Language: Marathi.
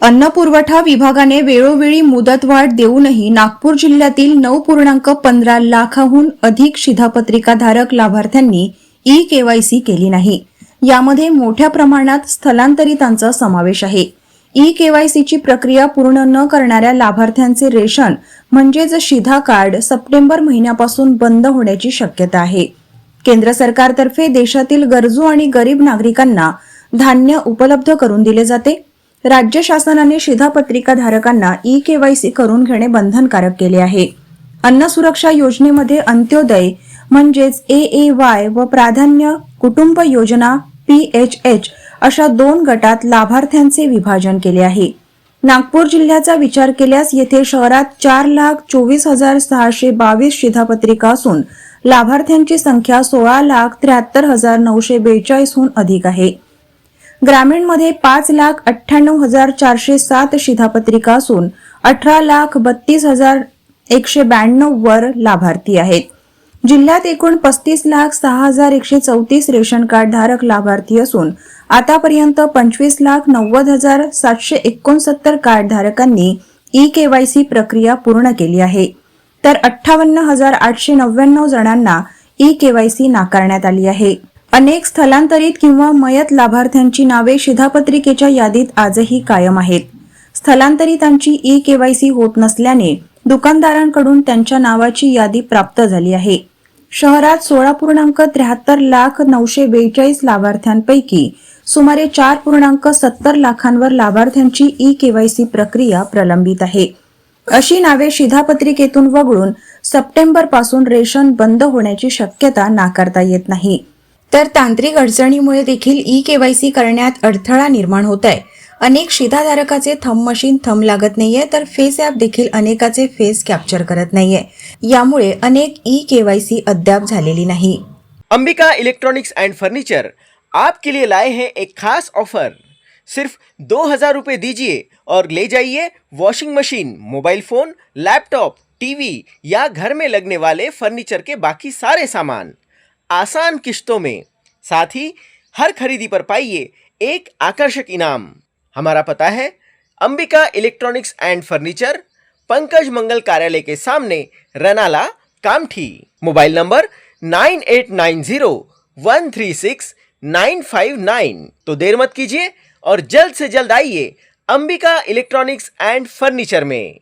अन्न पुरवठा विभागाने वेळोवेळी मुदतवाढ देऊनही नागपूर जिल्ह्यातील नऊ पूर्णांक पंधरा लाखाहून अधिक शिधापत्रिकाधारक लाभार्थ्यांनी ई केवायसी केली नाही. यामध्ये मोठ्या प्रमाणात स्थलांतरितांचा समावेश आहे. ई केवायसीची प्रक्रिया पूर्ण न करणाऱ्या लाभार्थ्यांचे रेशन म्हणजेच शिधा कार्ड सप्टेंबर महिन्यापासून बंद होण्याची शक्यता आहे. केंद्र सरकारतर्फे देशातील गरजू आणि गरीब नागरिकांना धान्य उपलब्ध करून दिले जाते. राज्य शासनाने शिधापत्रिका धारकांना ई केवायसी करून घेणे बंधनकारक केले आहे. अन्न सुरक्षा योजनेमध्ये अंत्योदय म्हणजेच ए ए वाय व प्राधान्य कुटुंब योजना पी एच एच अशा दोन गटात लाभार्थ्यांचे विभाजन केले आहे. नागपूर जिल्ह्याचा विचार केल्यास येथे शहरात चार लाख चोवीस हजार सहाशे बावीस शिधापत्रिका असून लाभार्थ्यांची संख्या सोळा लाख त्र्याहत्तर हजार नऊशे बेचाळीसहून अधिक आहे. ग्रामीणमध्ये पाच लाख अठ्ठ्याण्णव हजार चारशे सात शिधापत्रिका असून अठरा लाख बत्तीस हजार एकशे ब्याण्णव वर लाभार्थी आहेत. जिल्ह्यात एकूण पस्तीस लाख सहा हजार एकशे चौतीस रेशन कार्ड धारक लाभार्थी असून आतापर्यंत पंचवीस लाख नव्वद हजार सातशे एकोणसत्तर कार्ड धारकांनी ई केवायसी प्रक्रिया पूर्ण केली आहे. तर अठ्ठावन्न हजार आठशे नव्याण्णव जणांना ई केवायसी नाकारण्यात आली आहे. अनेक स्थलांतरित किंवा मयत लाभार्थ्यांची नावे शिधापत्रिकेच्या यादीत आजही कायम आहेत. स्थलांतरितांची ई केवायसी होत नसल्याने दुकानदारांकडून त्यांच्या नावाची यादी प्राप्त झाली आहे. शहरात सोळा पूर्णांक त्र्याहत्तर लाख नऊशे बेचाळीस लाभार्थ्यांपैकी सुमारे चार पूर्णांक सत्तर लाखांवर लाभार्थ्यांची ई केवायसी प्रक्रिया प्रलंबित आहे. अशी नावे शिधापत्रिकेतून वगळून सप्टेंबरपासून रेशन बंद होण्याची शक्यता नाकारता येत नाही. तर तांत्रिक अडचणीमुळे देखील ई केवायसी करण्यात अडथळा निर्माण होत आहे अनेक शिधाधारकाचे थंब मशीन थंब लागत नाहीये तर फेस ॲप देखील अनेकाचे फेस कॅप्चर करत नाहीये. यामुळे अनेक ई केवायसी अद्याप झालेली नाही. अंबिका इलेक्ट्रॉनिक्स एंड फर्नीचर आपके लिए लाए हैं एक खास ऑफर. सिर्फ दो हजार रुपये दीजिए और ले जाइए washing machine mobile phone laptop TV या घर में लगने वाले फर्नीचर के बाकी सारे सामान. आसान किश्तों में। साथ ही, हर खरीदी पर पाइए एक आकर्षक इनाम। हमारा पता है, Ambika electronics and furniture, Pankaj Mangal कार्यालय के सामने Ranala, Kamthi. Mobile number nine eight nine zero one three six nine five nine. तो देर मत कीजिए और जल्द से जल्द आइए अंबिका इलेक्ट्रॉनिक्स एंड फर्नीचर में।